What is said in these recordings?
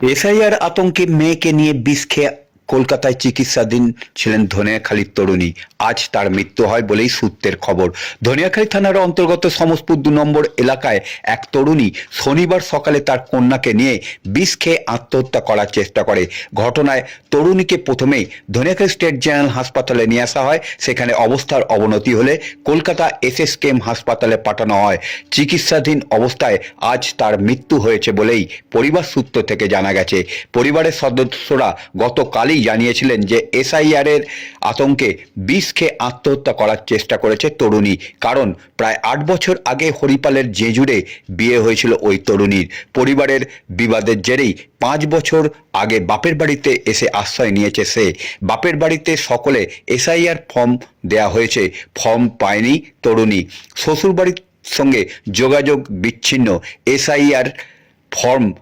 SIR আতঙ্কে মেয়েকে নিয়ে বিষ খেয়ে কলকাতায় চিকিৎসাধীন ছিলেন ধনিয়াখালীর তরুণী। আজ তার মৃত্যু হয় বলেই সূত্রের খবর। ধনিয়াখালী থানার অন্তর্গত সমসপুর দু নম্বর এলাকায় এক তরুণী শনিবার সকালে তার কন্যাকে নিয়ে বিষ খেয়ে আত্মহত্যা করার চেষ্টা করে। ঘটনায় তরুণীকে প্রথমেই ধনিয়াখালী স্টেট জেনারেল হাসপাতালে নিয়ে আসা হয়। সেখানে অবস্থার অবনতি হলে কলকাতা এসএসকেএম হাসপাতালে পাঠানো হয়। চিকিৎসাধীন অবস্থায় আজ তার মৃত্যু হয়েছে বলেই পরিবার সূত্র থেকে জানা গেছে। পরিবারের সদস্যরা গতকালই জানিয়েছিলেন যে এসআইআর এর আতঙ্কে বিষ খেয়ে আত্মহত্যা করার চেষ্টা করেছে তরুণী। কারণ প্রায় আট বছর আগে হরিপালের জেজুরে বিয়ে হয়েছিল ওই তরুণীর। পরিবারের বিবাদের জেরেই পাঁচ বছর আগে বাপের বাড়িতে এসে আশ্রয় নিয়েছে সে। বাপের বাড়িতে সকলে এসআইআর ফর্ম দেয়া হয়েছে। ফর্ম পায়নি তরুণী। শ্বশুরবাড়ির সঙ্গে যোগাযোগ বিচ্ছিন্ন। এসআইআর ফর্ম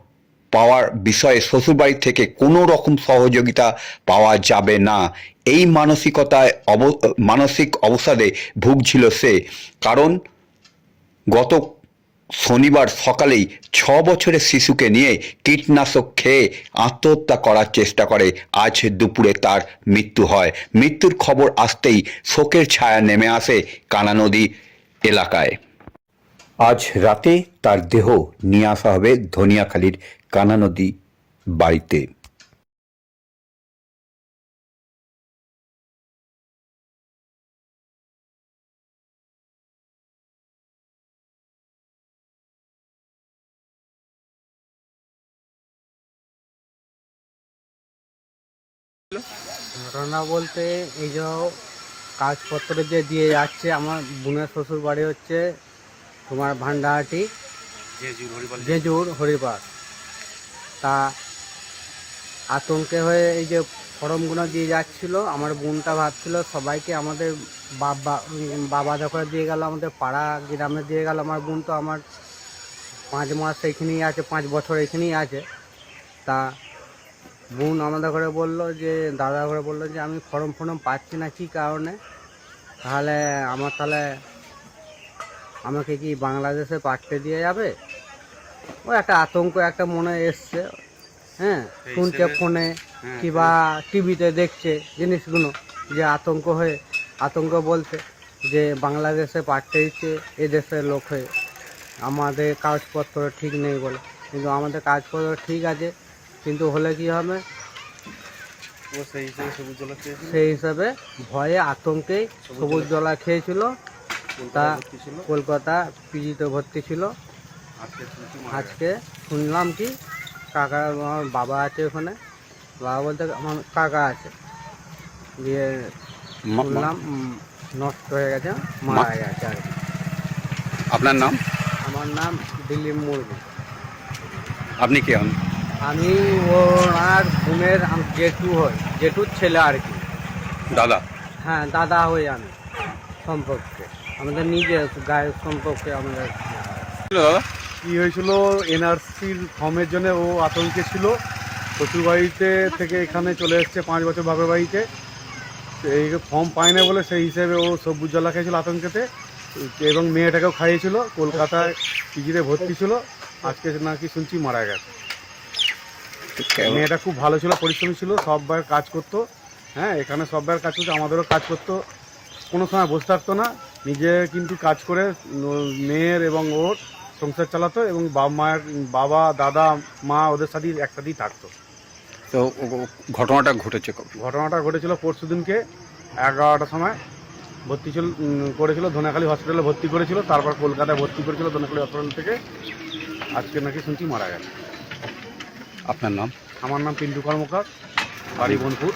পাওয়ার বিষয়ে শ্বশুরবাড়ি থেকে কোনো রকম সহযোগিতা পাওয়া যাবে না। এই মানসিকতায় অব, মানসিক অবসাদে ভুগছিল সে। কারণ গত শনিবার সকালেই ছ বছরের শিশুকে নিয়ে কীটনাশক খেয়ে আত্মহত্যা করার চেষ্টা করে। আজ দুপুরে তার মৃত্যু হয়। মৃত্যুর খবর আসতেই শোকের ছায়া নেমে আসে কানা নদী এলাকায়। আজ রাতে তার দেহ নিয়ে আসা হবে ধনিয়াখালীর কানা নদী বাড়িতে। ঘটনা বলতে এই যে কাগজপত্র যে দিয়ে যাচ্ছে, আমার বোনের শ্বশুর বাড়ি হচ্ছে তোমার ভান্ডাহাটি জেজুর হরিপার তা আতঙ্কে হয়ে এই যে ফর্মগুলো দিয়ে যাচ্ছিল আমার বোনটা ভাবছিল সবাইকে আমাদের বাবা বাবা যখন দিয়ে গেল আমাদের পাড়া গ্রামে দিয়ে গেল আমার বোন তো আমার পাঁচ মাস এখানেই আছে পাঁচ বছর এখানেই আছে। তা বোন আমাদের ঘরে বলল যে দাদা ঘরে বলল যে আমি ফর্ম ফর্ম পাচ্ছি না কী কারণে? তাহলে আমার তাহলে আমাকে কি বাংলাদেশে পাঠতে দিয়ে যাবে? ও একটা আতঙ্ক একটা মনে এসছে। হ্যাঁ শুনছে ফোনে কিবা টিভিতে দেখছে জিনিসগুলো যে আতঙ্ক হয়ে আতঙ্ক বলছে যে বাংলাদেশে পাঠতে দিচ্ছে এদেশের লোক হয়ে। আমাদের কাগজপত্র ঠিক নেই বলে। কিন্তু আমাদের কাগজপত্র ঠিক আছে কিন্তু হলে কি হবে? সেই হিসাবে ভয়ে আতঙ্কে সবুজ জলা খেয়েছিল। তা কলকাতা পিজিতে ভর্তি ছিল। আজকে শুনলাম কি কাকা আমার বাবা আছে ওখানে। বাবা বলতে আমার কাকা আছে। দিয়ে শুনলাম নষ্ট হয়ে গেছে মারা গেছে আর কি। আপনার নাম? আমার নাম দিলীপ মুর্মু। আপনি কে হন? আমি ওনার বোনের আম- জেঠু হই জেঠুর ছেলে আর কি। দাদা? হ্যাঁ দাদা হই আমি সম্পর্কে। আমাদের নিজের গায়ের সম্পর্কে আমাদের দাদা কি হয়েছিল? এনআরসির ফর্মের জন্য ও আতঙ্কে ছিল। শ্বশুরবাড়িতে থেকে এখানে চলে এসছে পাঁচ বছর বাপের বাড়িতে। এই ফর্ম পায় না বলে সেই হিসেবে ও সবুজ জলা খেয়েছিল আতঙ্কেতে। এবং মেয়েটাকেও খাইয়েছিল। কলকাতায় পিজিতে ভর্তি ছিল। আজকে নাকি শুনছি মারা গেছে। মেয়েটা খুব ভালো ছিল পরিশ্রমী ছিল সববার কাজ করতো। হ্যাঁ এখানে সব ভাইয়ের কাজ করতো আমাদেরও কাজ করতো। কোনো সময় বসে থাকতো না। নিজে কিন্তু কাজ করে মেয়ের এবং ওর সংসার চালাতো এবং বাবা মায়ের বাবা দাদা মা ওদের সাথে একসাথেই থাকতো। তো ঘটনাটা ঘটেছে কবে? ঘটনাটা ঘটেছিল পরশু দিনকে এগারোটার সময়। ভর্তি ছিল করেছিল ধনেখালি হসপিটালে ভর্তি করেছিল তারপর কলকাতায় ভর্তি করেছিল ধনেখালি হসপিটাল থেকে। আজকে নাকি শুনছি মারা গেছে। আপনার নাম? আমার নাম পিন্টু কর্মকার বাড়ি বোনপুর।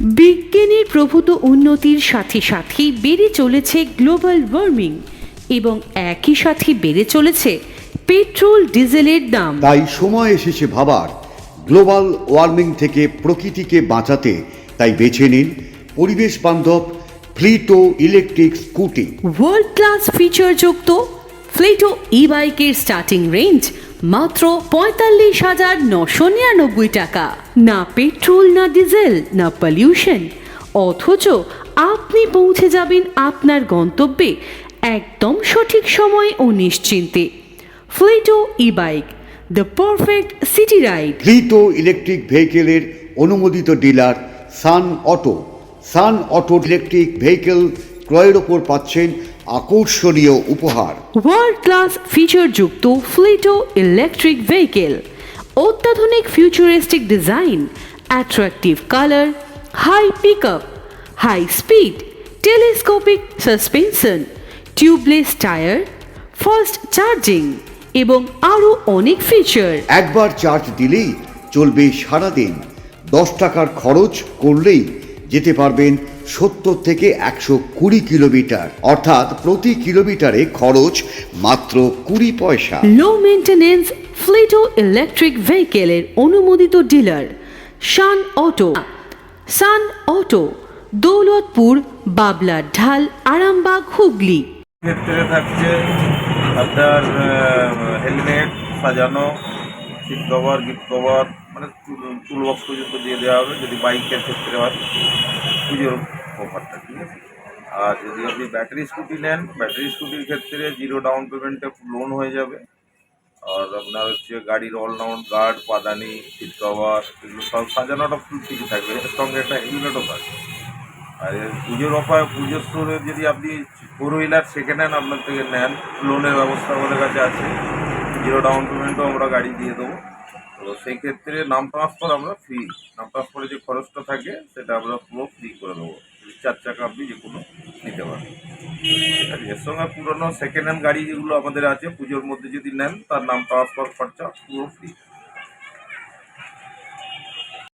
বিজ্ঞানের প্রভূত উন্নতির সাথে সাথে বেড়ে চলেছে গ্লোবাল ওয়ার্মিং এবং একই সাথে বেড়ে চলেছে পেট্রোল ডিজেলের দাম। তাই সময় এসেছে ভাবার। গ্লোবাল ওয়ার্মিং থেকে প্রকৃতিকে বাঁচাতে তাই বেছে নিন পরিবেশ বান্ধব Fleeto electric scooty. World class ফিচারযুক্ত Fleeto e বাইকের স্টার্টিং রেঞ্জ মাত্র পঁয়তাল্লিশ হাজার নশো নিরানব্বই টাকা। না পেট্রোল, না ডিজেল, না পলিউশন। অথচ আপনি পৌঁছে যাবেন আপনার গন্তব্যে একদম সঠিক সময় ও নিশ্চিন্তে। Fleeto e bike the perfect city ride Fleeto electric ভেহিকেলের অনুমোদিত dealer Sun auto Sun auto electric vehicle ক্রয়ের ওপর পাচ্ছেন আকর্ষণীয় উপহার। ওয়ার্ল্ড ক্লাস ফিচারযুক্ত ফ্লিটো ইলেকট্রিক ভেহিকেল অত্যাধুনিক futuristic design attractive colour high pickup high speed telescopic suspension tubeless tyre fast charging এবং আরও অনেক ফিচার একবার চার্জ দিলেই চলবে সারাদিন। দশ টাকার খরচ করলেই যেতে পারবেন সত্তর থেকে একশো কুড়ি কিলোমিটার। অর্থাৎ প্রতি কিলোমিটারে খরচ মাত্র কুড়ি পয়সা। লো মেনটেনেন্স ফ্লিটো ইলেকট্রিক ভেহিকেলের অনুমোদিত dealer Sun auto Sun auto Daulatpur Babla ঢাল আরামবাগ হুগলি। ক্ষেত্রে থাকছে আপনার হেলমেট সাজানো সিট কভার গিফট কভার মানে টুল বক্স পর্যন্ত দিয়ে দেওয়া হবে, যদি বাইকের ক্ষেত্রে হয়, পুজোর অফারটা ঠিক আছে? আর যদি আপনি ব্যাটারি স্কুটি নেন ব্যাটারি স্কুটির ক্ষেত্রে জিরো ডাউন পেমেন্টে লোন হয়ে যাবে। আর আপনার হচ্ছে গাড়ির অলরাউন্ড গার্ড পাদানি সিট কভার এগুলো সব সাজানোটা ফুল ঠিক থাকবে, এর সঙ্গে একটা হেলমেটও থাকবে আর পুজোর অফার পুজোর স্টোরে যদি আপনি ফোর হুইলার সেকেন্ড হ্যান্ড আপনার থেকে নেন লোনের ব্যবস্থা আমাদের কাছে আছে। জিরো ডাউন পেমেন্টও আমরা গাড়ি দিয়ে দেবো। তো সেই ক্ষেত্রে নাম ট্রান্সফার আমরা ফ্রি নাম ট্রান্সফারের যে খরচটা থাকে, সেটা আমরা পুরো ফ্রি করে দেবো। চার চাকা আপনি যে কোনো নিতে পারেন। এর সঙ্গে পুরোনো সেকেন্ড হ্যান্ড গাড়ি যেগুলো আমাদের আছে, পুজোর মধ্যে যদি নেন, তার নাম ট্রান্সফার খরচা পুরো ফ্রি